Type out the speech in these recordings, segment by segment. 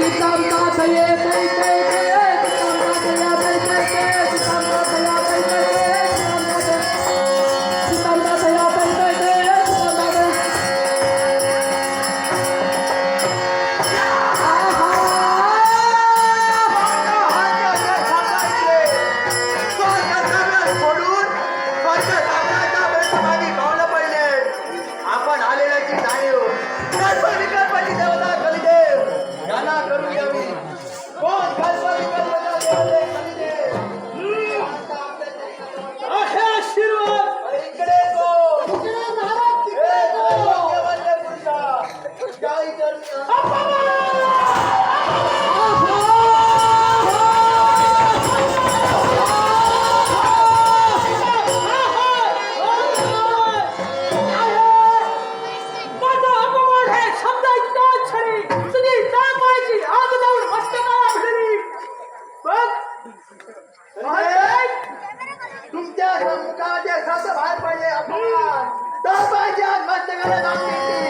सीता तुमच्या मुखाच्या सात बाहेर पाहिजे आपण दहा पाहिजे मस्त करत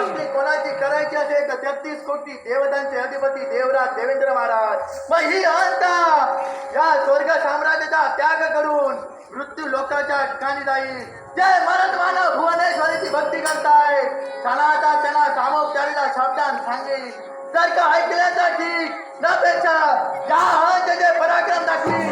भक्ती कोणाची करायची असेल तर तेहतीस कोटी देवतांचे अधिपती देवराज देवेंद्र महाराज. मग ही अहंता या स्वर्ग साम्राज्याचा त्याग करून मृत्यू लोकांच्या ठिकाणी जाईल. जय मरण मानव भुवनेश्वरीची भक्ती करताय. सणाचा त्यांना सामोपचारीला शब्दान सांगेल. जर का ऐकल्याचा न पेक्षा या अहंतेचे पराक्रम दाखवी